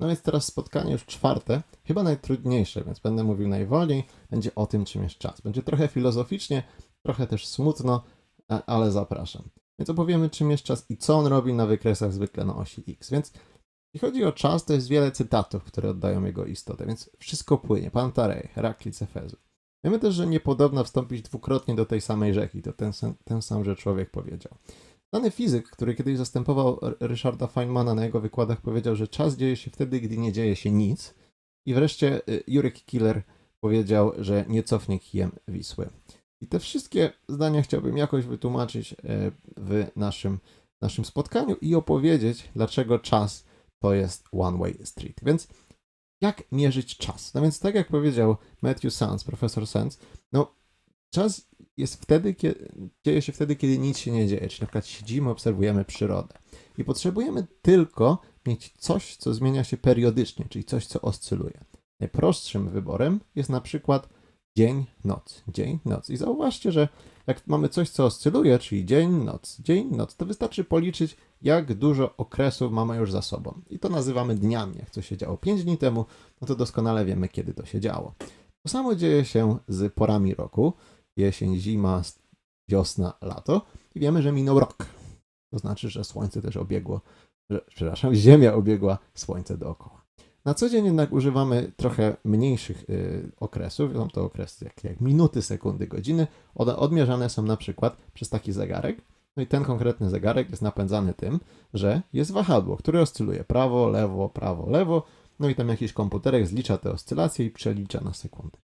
No więc teraz spotkanie już czwarte, chyba najtrudniejsze, więc będę mówił najwolniej. Będzie o tym, czym jest czas. Będzie trochę filozoficznie, trochę też smutno, a- ale zapraszam. Więc opowiemy, czym jest czas i co on robi na wykresach zwykle na osi X. Więc jeśli chodzi o czas, to jest wiele cytatów, które oddają jego istotę, więc wszystko płynie. Pantarej, Heraklit Efezu. Wiemy też, że niepodobna wstąpić dwukrotnie do tej samej rzeki, to ten, ten sam, że człowiek powiedział. Znany fizyk, który kiedyś zastępował Ryszarda Feynmana na jego wykładach, powiedział, że czas dzieje się wtedy, gdy nie dzieje się nic. I wreszcie y, Jurek Killer powiedział, że nie cofnie kijem Wisły. I te wszystkie zdania chciałbym jakoś wytłumaczyć y, w naszym, naszym spotkaniu i opowiedzieć, dlaczego czas to jest one-way street. Więc jak mierzyć czas? No więc tak jak powiedział Matthew Sands, profesor Sands, no czas jest wtedy, kiedy, dzieje się wtedy, kiedy nic się nie dzieje, czyli na przykład siedzimy, obserwujemy przyrodę. I potrzebujemy tylko mieć coś, co zmienia się periodycznie, czyli coś, co oscyluje. Najprostszym wyborem jest na przykład dzień, noc, dzień, noc. I zauważcie, że jak mamy coś, co oscyluje, czyli dzień, noc, dzień, noc, to wystarczy policzyć, jak dużo okresów mamy już za sobą. I to nazywamy dniami. Jak coś się działo 5 dni temu, no to doskonale wiemy, kiedy to się działo. To samo dzieje się z porami roku. Jesień, zima, wiosna, lato. I wiemy, że minął rok. To znaczy, że Słońce też obiegło, że, przepraszam, Ziemia obiegła Słońce dookoła. Na co dzień jednak używamy trochę mniejszych y, okresów. Są to okresy jak, jak minuty, sekundy, godziny. One odmierzane są na przykład przez taki zegarek. No i ten konkretny zegarek jest napędzany tym, że jest wahadło, które oscyluje prawo, lewo, prawo, lewo. No i tam jakiś komputerek zlicza te oscylacje i przelicza na sekundę.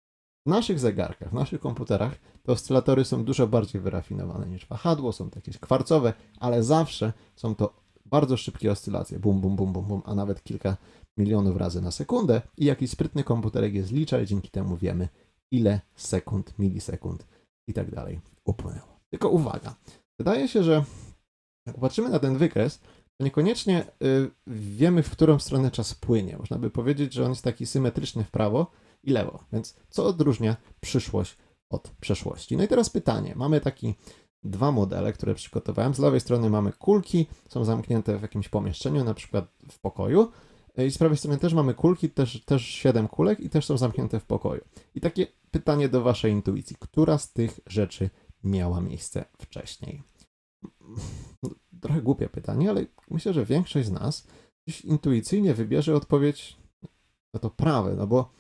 W naszych zegarkach, w naszych komputerach te oscylatory są dużo bardziej wyrafinowane niż wahadło, są to jakieś kwarcowe, ale zawsze są to bardzo szybkie oscylacje, bum, bum, bum, bum, bum, a nawet kilka milionów razy na sekundę i jakiś sprytny komputerek je zlicza i dzięki temu wiemy, ile sekund, milisekund i tak dalej upłynęło. Tylko uwaga, wydaje się, że jak patrzymy na ten wykres, to niekoniecznie y, wiemy, w którą stronę czas płynie. Można by powiedzieć, że on jest taki symetryczny w prawo i lewo. Więc co odróżnia przyszłość od przeszłości? No i teraz pytanie. Mamy taki dwa modele, które przygotowałem. Z lewej strony mamy kulki, są zamknięte w jakimś pomieszczeniu, na przykład w pokoju. I z prawej strony też mamy kulki, też, też 7 kulek i też są zamknięte w pokoju. I takie pytanie do waszej intuicji. Która z tych rzeczy miała miejsce wcześniej? Trochę głupie pytanie, ale myślę, że większość z nas intuicyjnie wybierze odpowiedź no to prawe, no bo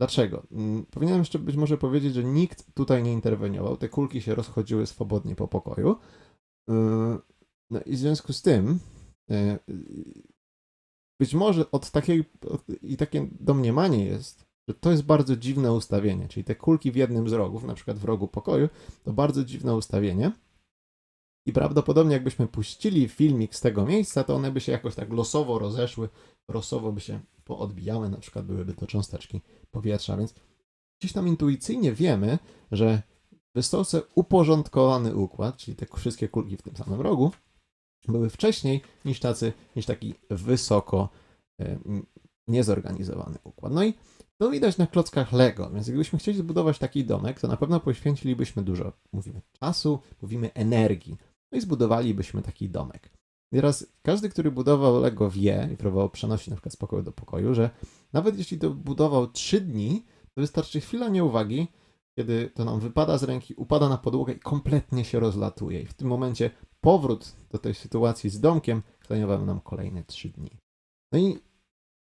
dlaczego? Mm, Powinienem jeszcze być może powiedzieć, że nikt tutaj nie interweniował, te kulki się rozchodziły swobodnie po pokoju. Yy, No i w związku z tym yy, być może od takiej i takie domniemanie jest, że to jest bardzo dziwne ustawienie, czyli te kulki w jednym z rogów, na przykład w rogu pokoju, to bardzo dziwne ustawienie. I prawdopodobnie jakbyśmy puścili filmik z tego miejsca, to one by się jakoś tak losowo rozeszły, losowo by się poodbijały, na przykład byłyby to cząsteczki powietrza, więc gdzieś tam intuicyjnie wiemy, że wysoce uporządkowany układ, czyli te wszystkie kulki w tym samym rogu, były wcześniej niż tacy, niż taki wysoko m, niezorganizowany układ. No i to widać na klockach Lego, więc gdybyśmy chcieli zbudować taki domek, to na pewno poświęcilibyśmy dużo, mówimy czasu, mówimy energii, no i zbudowalibyśmy taki domek. I teraz każdy, który budował Lego wie i próbował przenosić na przykład z pokoju do pokoju, że nawet jeśli to budował 3 dni, to wystarczy chwila nieuwagi, kiedy to nam wypada z ręki, upada na podłogę i kompletnie się rozlatuje. I w tym momencie powrót do tej sytuacji z domkiem zajmował nam kolejne 3 dni. No i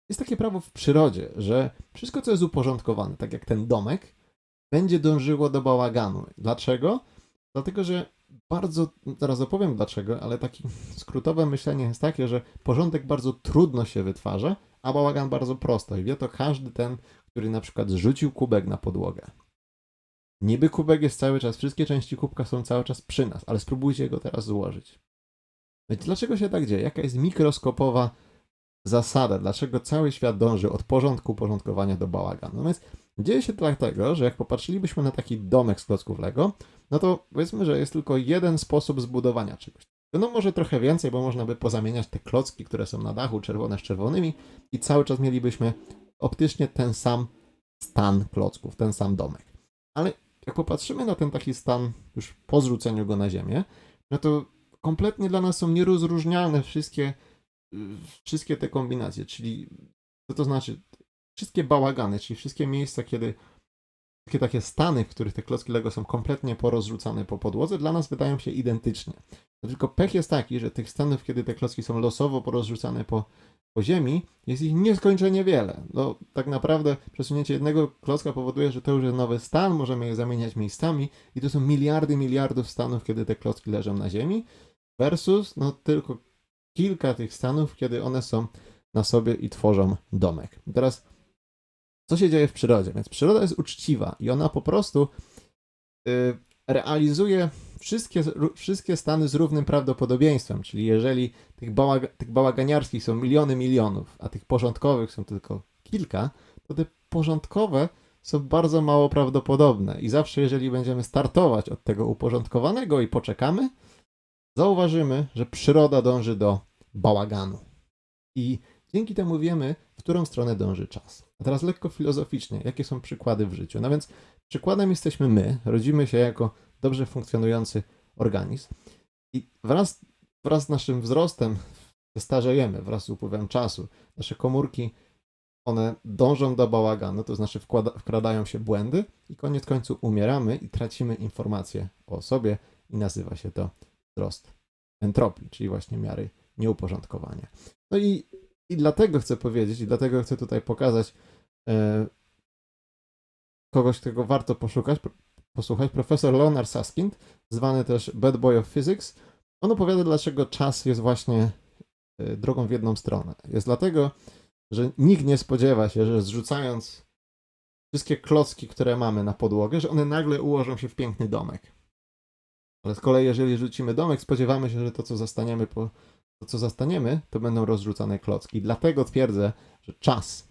jest takie prawo w przyrodzie, że wszystko, co jest uporządkowane, tak jak ten domek, będzie dążyło do bałaganu. Dlaczego? Dlatego, że bardzo, zaraz opowiem dlaczego, ale takie skrótowe myślenie jest takie, że porządek bardzo trudno się wytwarza, a bałagan bardzo prosto. I wie to każdy ten, który na przykład zrzucił kubek na podłogę. Niby kubek jest cały czas, wszystkie części kubka są cały czas przy nas, ale spróbujcie go teraz złożyć. No dlaczego się tak dzieje? Jaka jest mikroskopowa zasada? Dlaczego cały świat dąży od porządku, porządkowania do bałaganu? No więc dzieje się dlatego, że jak popatrzylibyśmy na taki domek z klocków Lego, no to powiedzmy, że jest tylko jeden sposób zbudowania czegoś. No może trochę więcej, bo można by pozamieniać te klocki, które są na dachu, czerwone z czerwonymi i cały czas mielibyśmy optycznie ten sam stan klocków, ten sam domek. Ale jak popatrzymy na ten taki stan już po zrzuceniu go na ziemię, no to kompletnie dla nas są nierozróżnialne wszystkie, wszystkie te kombinacje, czyli Co to znaczy? Wszystkie bałagany, czyli wszystkie miejsca, kiedy wszystkie takie stany, w których te klocki Lego są kompletnie porozrzucane po podłodze, dla nas wydają się identycznie. No tylko pech jest taki, że tych stanów, kiedy te klocki są losowo porozrzucane po, po ziemi, jest ich nieskończenie wiele. No, tak naprawdę przesunięcie jednego klocka powoduje, że to już jest nowy stan, możemy je zamieniać miejscami i to są miliardy, miliardów stanów, kiedy te klocki leżą na ziemi, versus no tylko kilka tych stanów, kiedy one są na sobie i tworzą domek. Teraz, co się dzieje w przyrodzie? Więc przyroda jest uczciwa i ona po prostu y, realizuje wszystkie, wszystkie stany z równym prawdopodobieństwem. Czyli jeżeli tych, tych bałaganiarskich są miliony milionów, a tych porządkowych są tylko kilka, to te porządkowe są bardzo mało prawdopodobne. I zawsze, jeżeli będziemy startować od tego uporządkowanego i poczekamy, zauważymy, że przyroda dąży do bałaganu. I dzięki temu wiemy, w którą stronę dąży czas. A teraz lekko filozoficznie, jakie są przykłady w życiu? No więc przykładem jesteśmy my, rodzimy się jako dobrze funkcjonujący organizm i wraz, wraz z naszym wzrostem starzejemy, wraz z upływem czasu. Nasze komórki, one dążą do bałaganu, to znaczy wkłada, wkradają się błędy i koniec końców umieramy i tracimy informacje o sobie i nazywa się to wzrost entropii, czyli właśnie miary nieuporządkowania. No i, i dlatego chcę powiedzieć, i dlatego chcę tutaj pokazać e, kogoś, którego warto poszukać, posłuchać. Profesor Leonard Saskind, zwany też Bad Boy of Physics, on opowiada, dlaczego czas jest właśnie e, drogą w jedną stronę. Jest dlatego, że nikt nie spodziewa się, że zrzucając wszystkie klocki, które mamy na podłogę, że one nagle ułożą się w piękny domek. Ale z kolei, jeżeli rzucimy domek, spodziewamy się, że to, co zastaniemy, po, to, co zastaniemy, to będą rozrzucane klocki. Dlatego twierdzę, że czas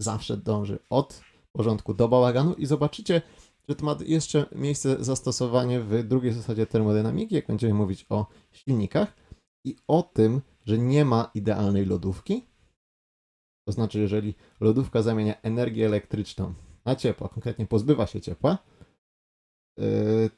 zawsze dąży od porządku do bałaganu i zobaczycie, że to ma jeszcze miejsce zastosowanie w drugiej zasadzie termodynamiki, jak będziemy mówić o silnikach i o tym, że nie ma idealnej lodówki. To znaczy, jeżeli lodówka zamienia energię elektryczną na ciepło, konkretnie pozbywa się ciepła, yy,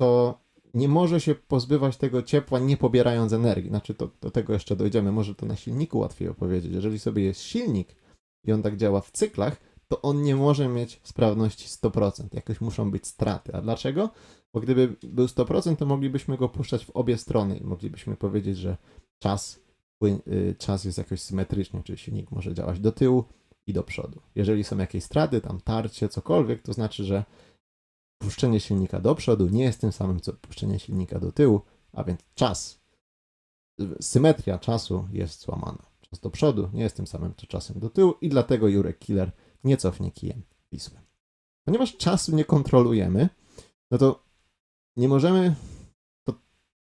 to nie może się pozbywać tego ciepła nie pobierając energii. Znaczy, to, do tego jeszcze dojdziemy. Może to na silniku łatwiej opowiedzieć. Jeżeli sobie jest silnik i on tak działa w cyklach, to on nie może mieć sprawności 100%. Jakoś muszą być straty. A dlaczego? Bo gdyby był 100%, to moglibyśmy go puszczać w obie strony i moglibyśmy powiedzieć, że czas, y, czas jest jakoś symetrycznie, czyli silnik może działać do tyłu i do przodu. Jeżeli są jakieś straty, tam tarcie, cokolwiek, to znaczy, że puszczenie silnika do przodu nie jest tym samym, co puszczenie silnika do tyłu, a więc czas, symetria czasu jest złamana. Czas do przodu nie jest tym samym, co czasem do tyłu i dlatego Jurek Killer nie cofnie kijem Wisły. Ponieważ czasu nie kontrolujemy, no to nie możemy.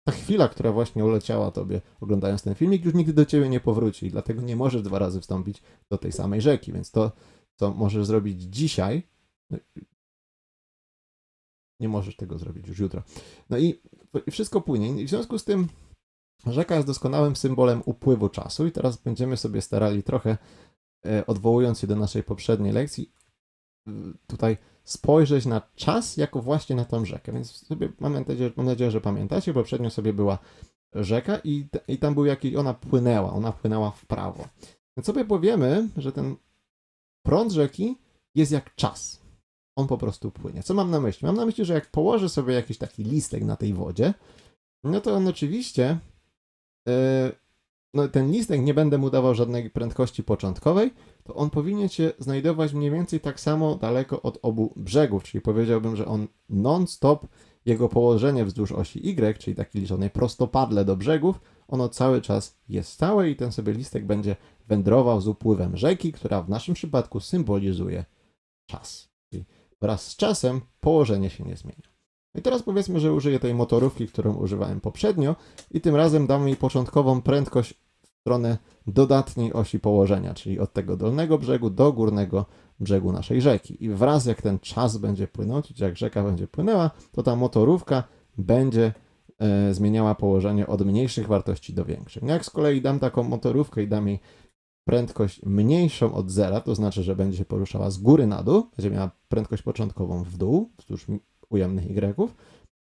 Ta chwila, która właśnie uleciała tobie oglądając ten filmik, już nigdy do ciebie nie powróci. Dlatego nie możesz dwa razy wstąpić do tej samej rzeki. Więc to, co możesz zrobić dzisiaj, no, nie możesz tego zrobić już jutro. No i, i wszystko płynie. I w związku z tym rzeka jest doskonałym symbolem upływu czasu. I teraz będziemy sobie starali trochę E, odwołując się do naszej poprzedniej lekcji, tutaj spojrzeć na czas jako właśnie na tą rzekę. Więc sobie mam nadzieję, mam nadzieję że pamiętacie, poprzednio sobie była rzeka i, i tam był jakiś, ona płynęła, ona płynęła w prawo. Więc sobie powiemy, że ten prąd rzeki jest jak czas. On po prostu płynie. Co mam na myśli? Mam na myśli, że jak położę sobie jakiś taki listek na tej wodzie, no to on oczywiście yy, no, ten listek nie będę mu dawał żadnej prędkości początkowej, to on powinien się znajdować mniej więcej tak samo daleko od obu brzegów, czyli powiedziałbym, że on non-stop, jego położenie wzdłuż osi Y, czyli taki liczony prostopadle do brzegów, ono cały czas jest stałe i ten sobie listek będzie wędrował z upływem rzeki, która w naszym przypadku symbolizuje czas. Wraz z czasem położenie się nie zmienia. I teraz powiedzmy, że użyję tej motorówki, którą używałem poprzednio i tym razem dam jej początkową prędkość stronę dodatniej osi położenia, czyli od tego dolnego brzegu do górnego brzegu naszej rzeki. I wraz jak ten czas będzie czyli jak rzeka będzie płynęła, to ta motorówka będzie e, zmieniała położenie od mniejszych wartości do większych. No jak z kolei dam taką motorówkę i dam jej prędkość mniejszą od zera, to znaczy, że będzie się poruszała z góry na dół, będzie miała prędkość początkową w dół, wzdłuż ujemnych y,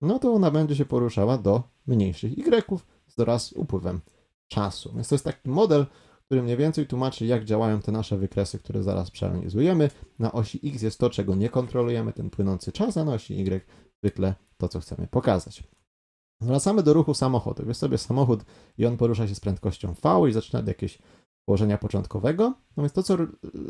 no to ona będzie się poruszała do mniejszych y z doraz upływem czasu. Więc to jest taki model, który mniej więcej tłumaczy, jak działają te nasze wykresy, które zaraz przeanalizujemy. Na osi X jest to, czego nie kontrolujemy, ten płynący czas, a na osi Y zwykle to, co chcemy pokazać. Wracamy do ruchu samochodu. Jest sobie samochód i on porusza się z prędkością V i zaczyna od jakiegoś położenia początkowego. No więc to, co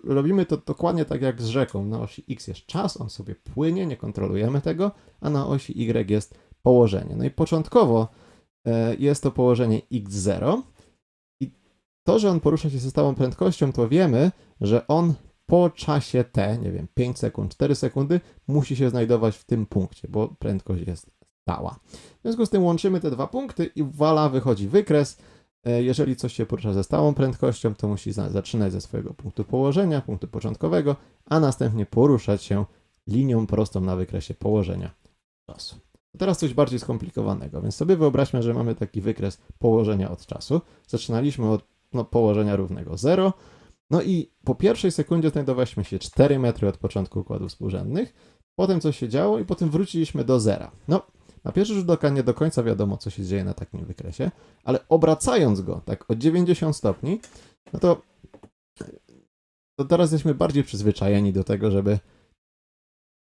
robimy, to dokładnie tak jak z rzeką. Na osi X jest czas, on sobie płynie, nie kontrolujemy tego, a na osi Y jest położenie. No i początkowo e, jest to położenie X0 i to, że on porusza się ze stałą prędkością, to wiemy, że on po czasie T, nie wiem, 5 sekund, 4 sekundy, musi się znajdować w tym punkcie, bo prędkość jest stała. W związku z tym łączymy te dwa punkty i voilà, wychodzi wykres. E, Jeżeli coś się porusza ze stałą prędkością, to musi za- zaczynać ze swojego punktu położenia, punktu początkowego, a następnie poruszać się linią prostą na wykresie położenia czasu. Teraz coś bardziej skomplikowanego, więc sobie wyobraźmy, że mamy taki wykres położenia od czasu. Zaczynaliśmy od no, położenia równego 0, no i po pierwszej sekundzie znajdowaliśmy się 4 metry od początku układów współrzędnych, potem coś się działo i potem wróciliśmy do zera. No, na pierwszy rzut oka nie do końca wiadomo, co się dzieje na takim wykresie, ale obracając go tak o 90 stopni, no to, to teraz jesteśmy bardziej przyzwyczajeni do tego, żeby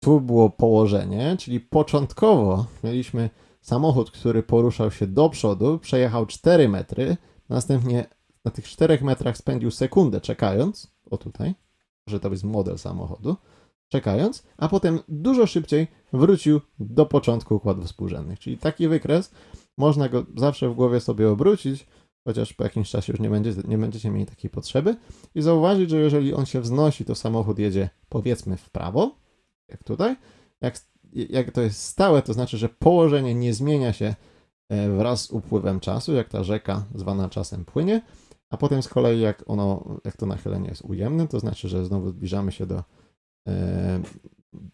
tu było położenie, czyli początkowo mieliśmy samochód, który poruszał się do przodu, przejechał 4 metry, następnie na tych 4 metrach spędził sekundę czekając, o tutaj, że to jest model samochodu, czekając, a potem dużo szybciej wrócił do początku układów współrzędnych. Czyli taki wykres można go zawsze w głowie sobie obrócić, chociaż po jakimś czasie już nie, będzie, nie będziecie mieli takiej potrzeby i zauważyć, że jeżeli on się wznosi, to samochód jedzie powiedzmy w prawo, jak tutaj. Jak, jak to jest stałe, to znaczy, że położenie nie zmienia się e, wraz z upływem czasu, jak ta rzeka zwana czasem płynie, a potem z kolei jak ono, jak to nachylenie jest ujemne, to znaczy, że znowu zbliżamy się do,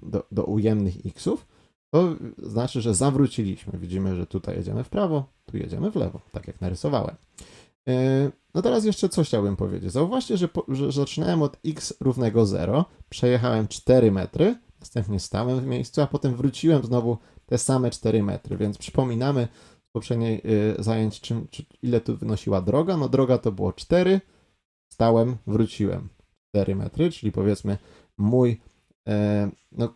do, do ujemnych xów, to znaczy, że zawróciliśmy. Widzimy, że tutaj jedziemy w prawo, tu jedziemy w lewo, tak jak narysowałem. E, No teraz jeszcze coś chciałbym powiedzieć. Zauważcie, że, po, że zaczynałem od x równego 0, przejechałem 4 metry, następnie stałem w miejscu, a potem wróciłem znowu te same 4 metry, więc przypominamy z poprzedniej y, zajęć, czym, czy, ile tu wynosiła droga. No droga to było 4, stałem, wróciłem 4 metry, czyli powiedzmy mój e, no,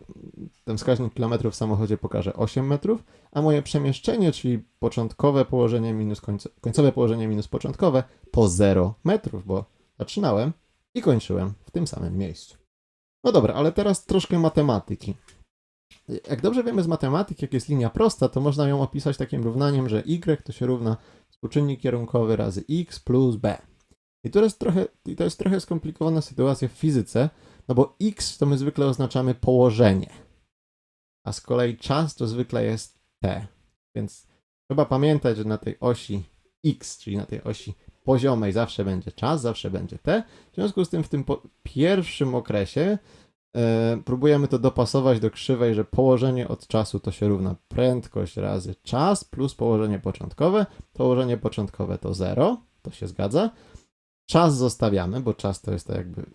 ten wskaźnik kilometrów w samochodzie pokaże 8 metrów, a moje przemieszczenie, czyli początkowe położenie minus końce, końcowe położenie minus początkowe, to 0 metrów, bo zaczynałem i kończyłem w tym samym miejscu. No dobra, ale teraz troszkę matematyki. Jak dobrze wiemy z matematyki, jak jest linia prosta, to można ją opisać takim równaniem, że y to się równa współczynnik kierunkowy razy x plus b. I to jest trochę, to jest trochę skomplikowana sytuacja w fizyce, no bo x to my zwykle oznaczamy położenie, a z kolei czas to zwykle jest t. Więc trzeba pamiętać, że na tej osi x, czyli na tej osi poziomej zawsze będzie czas, zawsze będzie t. W związku z tym w tym pierwszym okresie e, próbujemy to dopasować do krzywej, że położenie od czasu to się równa prędkość razy czas plus położenie początkowe. Położenie początkowe to 0, to się zgadza. Czas zostawiamy, bo czas to jest to jakby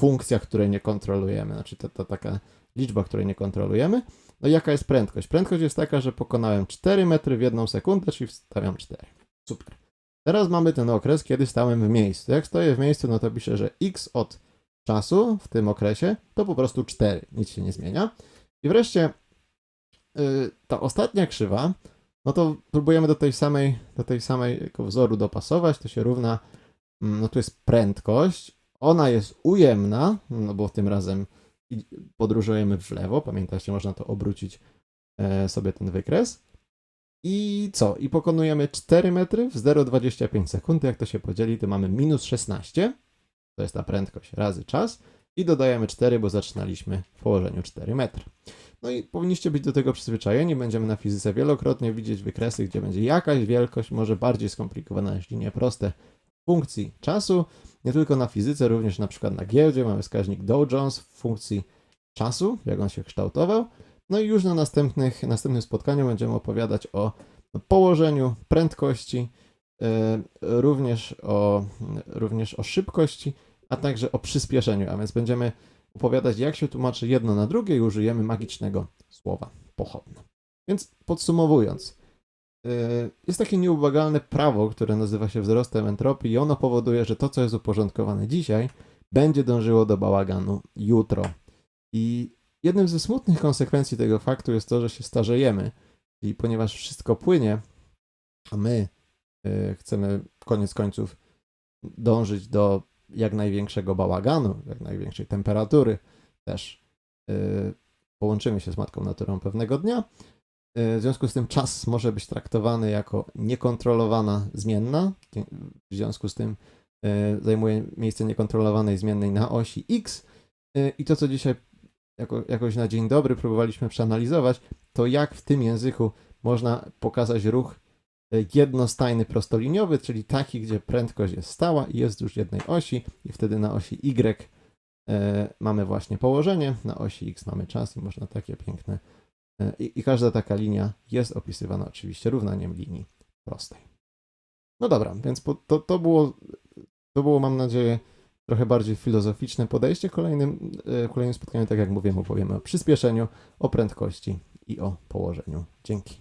funkcja, której nie kontrolujemy, znaczy to, to taka liczba, której nie kontrolujemy. No i jaka jest prędkość? Prędkość jest taka, że pokonałem 4 metry w jedną sekundę, czyli wstawiam 4. Super. Teraz mamy ten okres, kiedy stałem w miejscu. Jak stoję w miejscu, no to piszę, że x od czasu w tym okresie to po prostu 4. Nic się nie zmienia. I wreszcie yy, ta ostatnia krzywa, no to próbujemy do tej samej, do tej samej wzoru dopasować. To się równa, mm, no tu jest prędkość. Ona jest ujemna, no bo tym razem podróżujemy w lewo. Pamiętajcie, można to obrócić e, sobie ten wykres. I co? I pokonujemy 4 metry w 0,25 sekundy. Jak to się podzieli, to mamy minus 16. To jest ta prędkość razy czas. I dodajemy 4, bo zaczynaliśmy w położeniu 4 metry. No i powinniście być do tego przyzwyczajeni. Będziemy na fizyce wielokrotnie widzieć wykresy, gdzie będzie jakaś wielkość, może bardziej skomplikowana niż linie proste funkcji czasu. Nie tylko na fizyce, również na przykład na giełdzie mamy wskaźnik Dow Jones w funkcji czasu, jak on się kształtował. No i już na następnych, następnym spotkaniu będziemy opowiadać o położeniu, prędkości, e, również o, również o szybkości, a także o przyspieszeniu, a więc będziemy opowiadać, jak się tłumaczy jedno na drugie i użyjemy magicznego słowa pochodne. Więc podsumowując, jest takie nieubłagalne prawo, które nazywa się wzrostem entropii i ono powoduje, że to, co jest uporządkowane dzisiaj, będzie dążyło do bałaganu jutro. I jednym ze smutnych konsekwencji tego faktu jest to, że się starzejemy. I ponieważ wszystko płynie, a my y, chcemy koniec końców dążyć do jak największego bałaganu, jak największej temperatury, też y, połączymy się z matką naturą pewnego dnia. Y, W związku z tym czas może być traktowany jako niekontrolowana zmienna. W związku z tym y, zajmuje miejsce niekontrolowanej zmiennej na osi x. Y, I to, co dzisiaj jako, jakoś na dzień dobry próbowaliśmy przeanalizować, to jak w tym języku można pokazać ruch jednostajny prostoliniowy, czyli taki, gdzie prędkość jest stała i jest wzdłuż jednej osi i wtedy na osi y e, mamy właśnie położenie, na osi x mamy czas i można takie piękne e, i, i każda taka linia jest opisywana oczywiście równaniem linii prostej. No dobra, więc po, to, to było to było mam nadzieję trochę bardziej filozoficzne podejście. Kolejnym, e, kolejnym spotkaniu, tak jak mówiłem, opowiemy o przyspieszeniu, o prędkości i o położeniu. Dzięki.